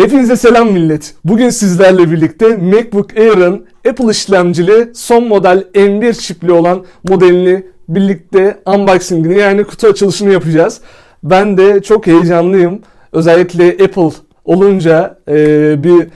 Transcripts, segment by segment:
Hepinize selam millet. Bugün sizlerle birlikte MacBook Air'ın Apple işlemcili son model M1 çipli olan modelini birlikte unboxingini yani kutu açılışını yapacağız. Ben de çok heyecanlıyım. Özellikle Apple olunca e, bir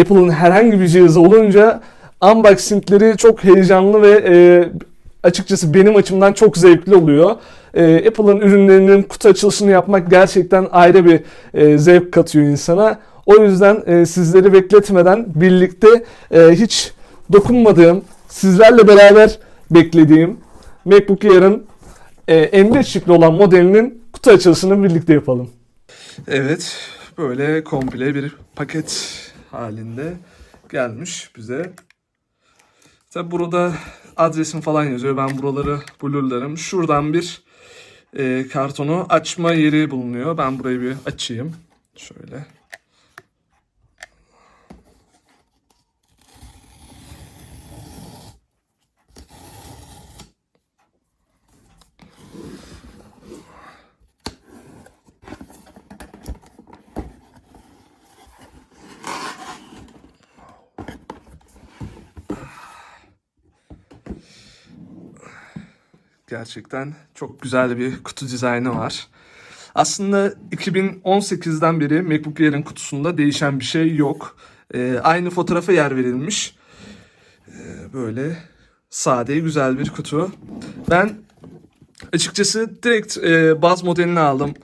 Apple'ın herhangi bir cihazı olunca unboxingleri çok heyecanlı ve e, açıkçası benim açımdan çok zevkli oluyor. E, Apple'ın ürünlerinin kutu açılışını yapmak gerçekten ayrı bir e, zevk katıyor insana. O yüzden e, sizleri bekletmeden birlikte e, hiç dokunmadığım, sizlerle beraber beklediğim MacBook Air'ın e, M1 çipli olan modelinin kutu açılışını birlikte yapalım. Evet, böyle komple bir paket halinde gelmiş bize. Tabi burada adresim falan yazıyor. Ben buraları blurlarım. Şuradan bir e, kartonu açma yeri bulunuyor. Ben burayı bir açayım. Şöyle. Gerçekten çok güzel bir kutu dizaynı var. Aslında 2018'den beri MacBook Air'in kutusunda değişen bir şey yok. Ee, aynı fotoğrafa yer verilmiş. Ee, böyle sade, güzel bir kutu. Ben açıkçası direkt e, baz modelini aldım.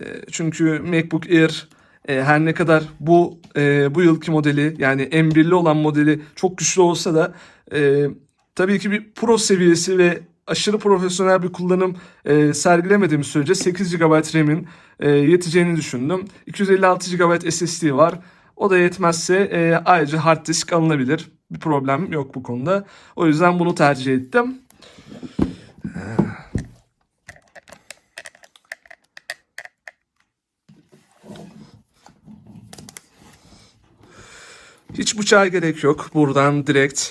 E, çünkü MacBook Air e, her ne kadar bu e, bu yılki modeli yani M1'li olan modeli çok güçlü olsa da e, tabii ki bir pro seviyesi ve aşırı profesyonel bir kullanım e, sergilemediğim sürece 8 GB RAM'in e, yeteceğini düşündüm. 256 GB SSD var. O da yetmezse e, ayrıca hard disk alınabilir. Bir problem yok bu konuda. O yüzden bunu tercih ettim. Hiç bıçağa gerek yok. Buradan direkt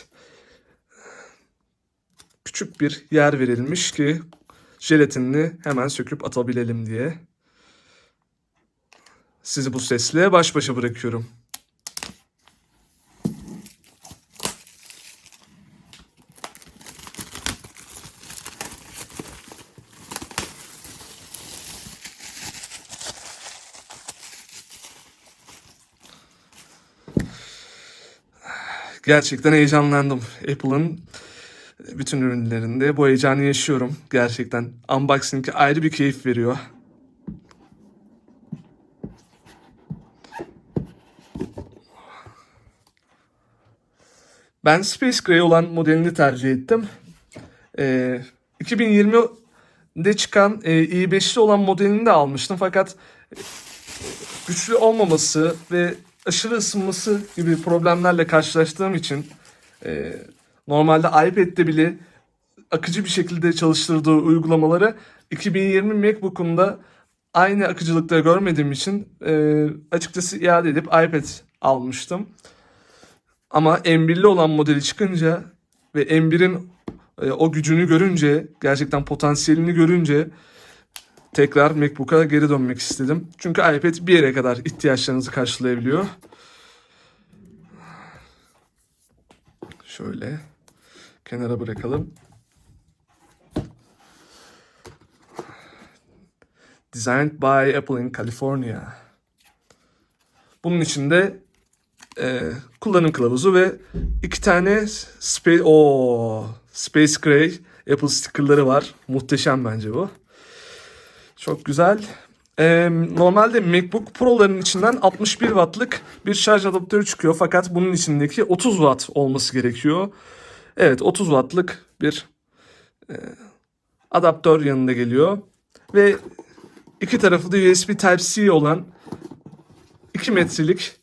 küçük bir yer verilmiş ki jelatinini hemen söküp atabilelim diye. Sizi bu sesle baş başa bırakıyorum. Gerçekten heyecanlandım. Apple'ın bütün ürünlerinde bu heyecanı yaşıyorum. Gerçekten unboxing ayrı bir keyif veriyor. Ben Space Gray olan modelini tercih ettim. Ee, 2020'de çıkan e, i5'li olan modelini de almıştım fakat e, güçlü olmaması ve aşırı ısınması gibi problemlerle karşılaştığım için e, normalde iPad'de bile akıcı bir şekilde çalıştırdığı uygulamaları 2020 MacBook'umda aynı akıcılıkta görmediğim için e, açıkçası iade edip iPad almıştım. Ama M1'li olan modeli çıkınca ve M1'in e, o gücünü görünce, gerçekten potansiyelini görünce tekrar MacBook'a geri dönmek istedim. Çünkü iPad bir yere kadar ihtiyaçlarınızı karşılayabiliyor. Şöyle kenara bırakalım. Designed by Apple in California. Bunun içinde e, kullanım kılavuzu ve iki tane Space, o Space Gray Apple stickerları var. Muhteşem bence bu. Çok güzel. Ee, normalde MacBook Pro'ların içinden 61 wattlık bir şarj adaptörü çıkıyor. Fakat bunun içindeki 30 watt olması gerekiyor. Evet 30 wattlık bir e, adaptör yanında geliyor. Ve iki tarafı da USB Type-C olan 2 metrelik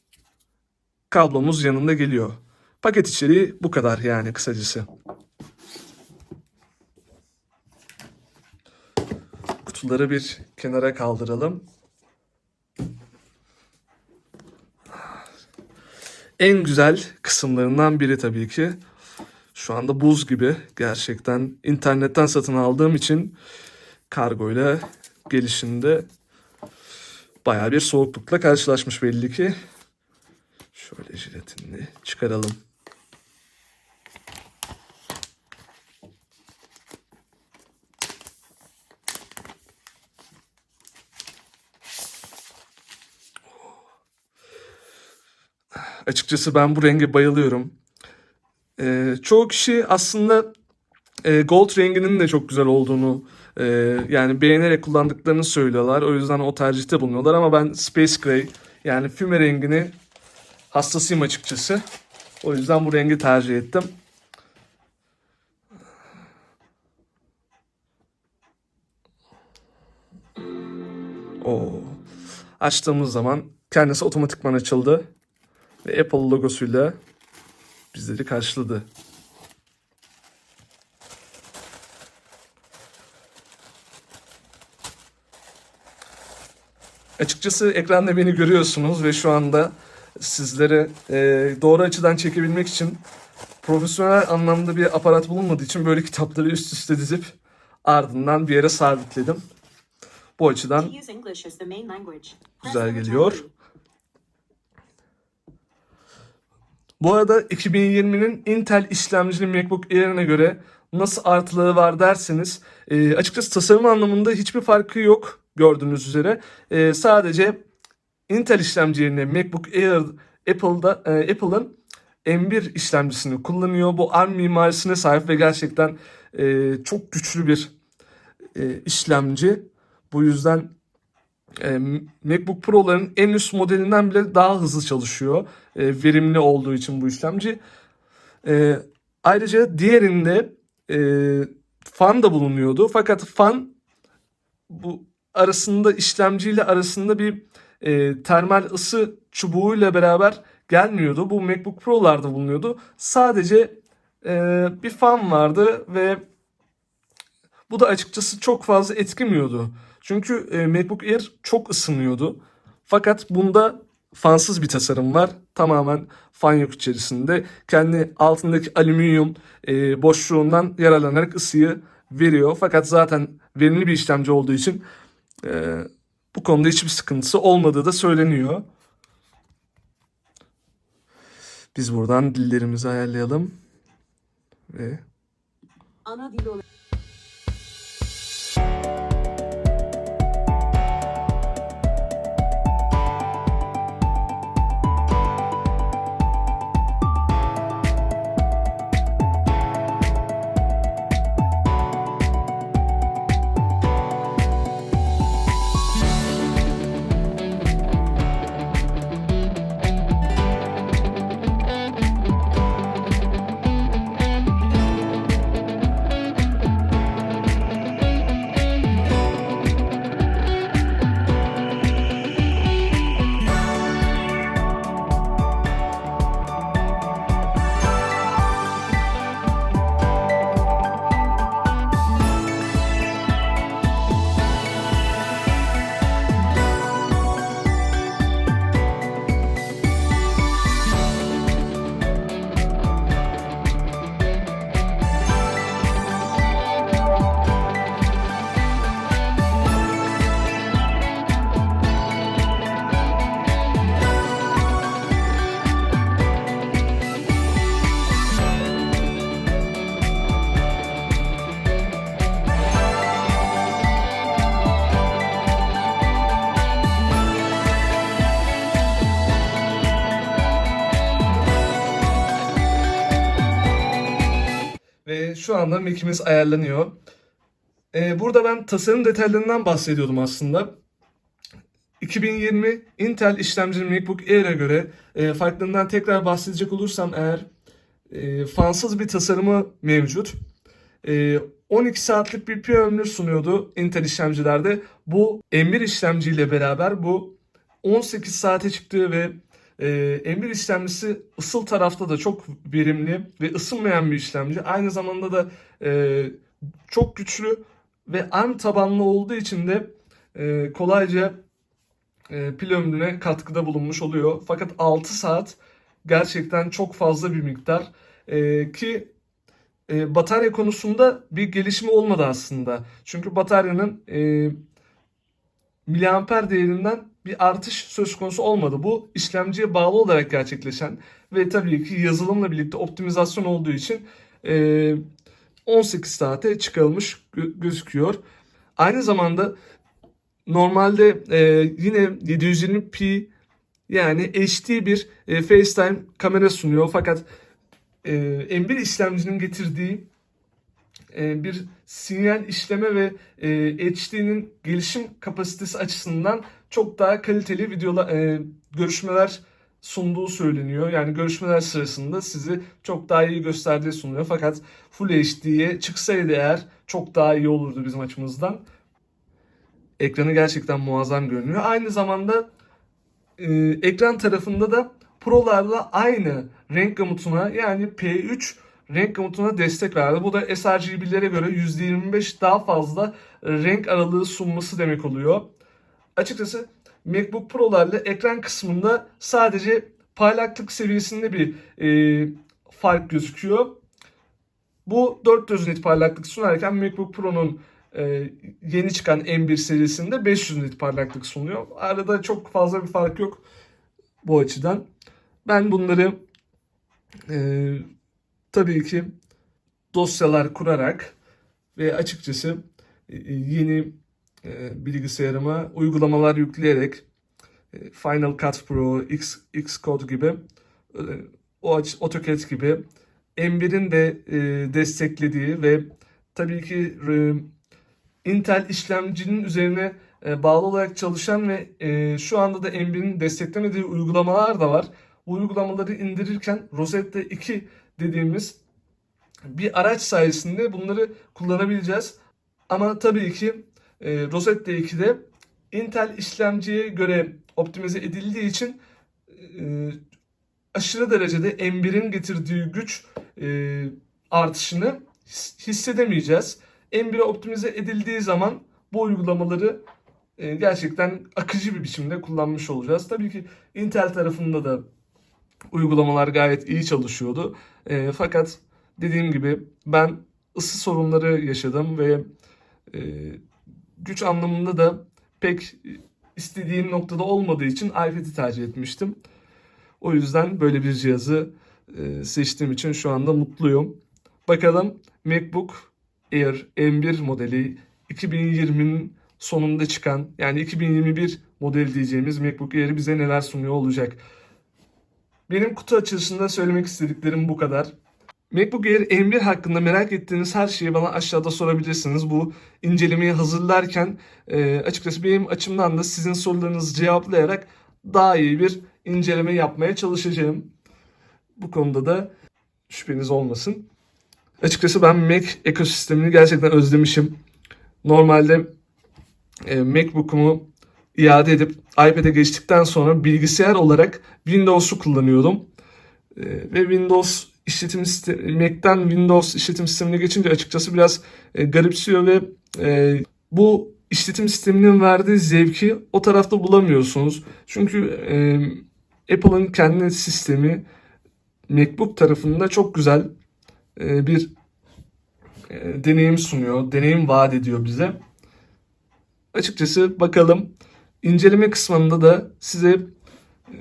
kablomuz yanında geliyor. Paket içeriği bu kadar yani kısacası. kutuları bir kenara kaldıralım. En güzel kısımlarından biri tabii ki. Şu anda buz gibi gerçekten internetten satın aldığım için kargoyla gelişinde Bayağı bir soğuklukla karşılaşmış belli ki. Şöyle jiletinini çıkaralım. Açıkçası ben bu renge bayılıyorum. Ee, çoğu kişi aslında e, gold renginin de çok güzel olduğunu e, yani beğenerek kullandıklarını söylüyorlar. O yüzden o tercihte bulunuyorlar ama ben Space Gray yani füme rengini hastasıyım açıkçası. O yüzden bu rengi tercih ettim. Oo. Açtığımız zaman kendisi otomatikman açıldı ve Apple logosuyla bizleri karşıladı. Açıkçası ekranda beni görüyorsunuz ve şu anda sizlere e, doğru açıdan çekebilmek için profesyonel anlamda bir aparat bulunmadığı için böyle kitapları üst üste dizip ardından bir yere sabitledim. Bu açıdan To use Bu arada 2020'nin Intel işlemcili MacBook Air'ine göre nasıl artıları var derseniz e, açıkçası tasarım anlamında hiçbir farkı yok gördüğünüz üzere. E, sadece Intel işlemci yerine MacBook Air Apple'da e, Apple'ın M1 işlemcisini kullanıyor. Bu ARM mimarisine sahip ve gerçekten e, çok güçlü bir e, işlemci. Bu yüzden e, MacBook Pro'ların en üst modelinden bile daha hızlı çalışıyor. E, verimli olduğu için bu işlemci. E, ayrıca diğerinde e, fan da bulunuyordu. Fakat fan bu arasında işlemciyle arasında bir e, termal ısı çubuğuyla beraber gelmiyordu. Bu MacBook Pro'larda bulunuyordu. Sadece e, bir fan vardı ve bu da açıkçası çok fazla etkimiyordu. Çünkü e, MacBook Air çok ısınıyordu. Fakat bunda fansız bir tasarım var. Tamamen fan yok içerisinde. Kendi altındaki alüminyum e, boşluğundan yararlanarak ısıyı veriyor. Fakat zaten verimli bir işlemci olduğu için e, bu konuda hiçbir sıkıntısı olmadığı da söyleniyor. Biz buradan dillerimizi ayarlayalım. Ve Ana dil olarak şu anda Mac'imiz ayarlanıyor. Ee, burada ben tasarım detaylarından bahsediyordum aslında. 2020 Intel işlemcili MacBook Air'e göre e, farklılığından tekrar bahsedecek olursam eğer e, fansız bir tasarımı mevcut. E, 12 saatlik bir pil ömrü sunuyordu Intel işlemcilerde. Bu M1 işlemciyle beraber bu 18 saate çıktı ve e, M1 işlemcisi ısıl tarafta da çok verimli ve ısınmayan bir işlemci. Aynı zamanda da e, çok güçlü ve ARM tabanlı olduğu için de e, kolayca e, pil ömrüne katkıda bulunmuş oluyor. Fakat 6 saat gerçekten çok fazla bir miktar E, ki e, batarya konusunda bir gelişme olmadı aslında. Çünkü bataryanın e, miliamper değerinden bir artış söz konusu olmadı. Bu işlemciye bağlı olarak gerçekleşen ve tabii ki yazılımla birlikte optimizasyon olduğu için e, 18 saate çıkarılmış gö- gözüküyor. Aynı zamanda normalde e, yine 720p yani HD bir e, FaceTime kamera sunuyor fakat e, M1 işlemcinin getirdiği e, bir sinyal işleme ve e, HD'nin gelişim kapasitesi açısından çok daha kaliteli videolar, e, görüşmeler sunduğu söyleniyor. Yani görüşmeler sırasında sizi çok daha iyi gösterdiği sunuluyor. Fakat Full HD'ye çıksaydı eğer çok daha iyi olurdu bizim açımızdan. Ekranı gerçekten muazzam görünüyor. Aynı zamanda e, ekran tarafında da Pro'larla aynı renk gamutuna yani P3 renk gamutuna destek verdi. Bu da sRGB'lere göre %25 daha fazla renk aralığı sunması demek oluyor. Açıkçası MacBook Pro'larla ekran kısmında sadece parlaklık seviyesinde bir e, fark gözüküyor. Bu 400 nit parlaklık sunarken MacBook Pro'nun e, yeni çıkan M1 serisinde 500 nit parlaklık sunuyor. Arada çok fazla bir fark yok bu açıdan. Ben bunları e, tabii ki dosyalar kurarak ve açıkçası e, yeni e, bilgisayarıma uygulamalar yükleyerek e, Final Cut Pro, X, Xcode gibi e, o AutoCAD gibi M1'in de e, desteklediği ve tabii ki e, Intel işlemcinin üzerine e, bağlı olarak çalışan ve e, şu anda da M1'in desteklemediği uygulamalar da var. Bu uygulamaları indirirken Rosetta 2 dediğimiz bir araç sayesinde bunları kullanabileceğiz. Ama tabii ki e, Rosetta 2'de Intel işlemciye göre optimize edildiği için e, aşırı derecede M1'in getirdiği güç e, artışını his- hissedemeyeceğiz. M1'e optimize edildiği zaman bu uygulamaları e, gerçekten akıcı bir biçimde kullanmış olacağız. Tabii ki Intel tarafında da uygulamalar gayet iyi çalışıyordu. E, fakat dediğim gibi ben ısı sorunları yaşadım ve e, güç anlamında da pek istediğim noktada olmadığı için iPad'i tercih etmiştim. O yüzden böyle bir cihazı e, seçtiğim için şu anda mutluyum. Bakalım MacBook Air M1 modeli 2020'nin sonunda çıkan yani 2021 model diyeceğimiz MacBook Air bize neler sunuyor olacak. Benim kutu açılışında söylemek istediklerim bu kadar. MacBook Air M1 hakkında merak ettiğiniz her şeyi bana aşağıda sorabilirsiniz. Bu incelemeyi hazırlarken e, açıkçası benim açımdan da sizin sorularınızı cevaplayarak daha iyi bir inceleme yapmaya çalışacağım. Bu konuda da şüpheniz olmasın. Açıkçası ben Mac ekosistemini gerçekten özlemişim. Normalde e, MacBook'umu iade edip iPad'e geçtikten sonra bilgisayar olarak Windows'u kullanıyordum. E, ve Windows işletim sistemi, Mac'ten Windows işletim sistemine geçince açıkçası biraz e, garipsiyor ve e, bu işletim sisteminin verdiği zevki o tarafta bulamıyorsunuz. Çünkü e, Apple'ın kendi sistemi MacBook tarafında çok güzel e, bir e, deneyim sunuyor, deneyim vaat ediyor bize. Açıkçası bakalım inceleme kısmında da size e,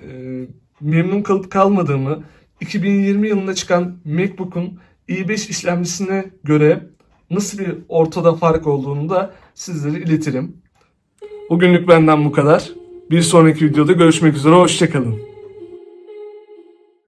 memnun kalıp kalmadığımı 2020 yılında çıkan MacBook'un i5 işlemcisine göre nasıl bir ortada fark olduğunu da sizlere iletirim. Bugünlük benden bu kadar. Bir sonraki videoda görüşmek üzere, hoşçakalın.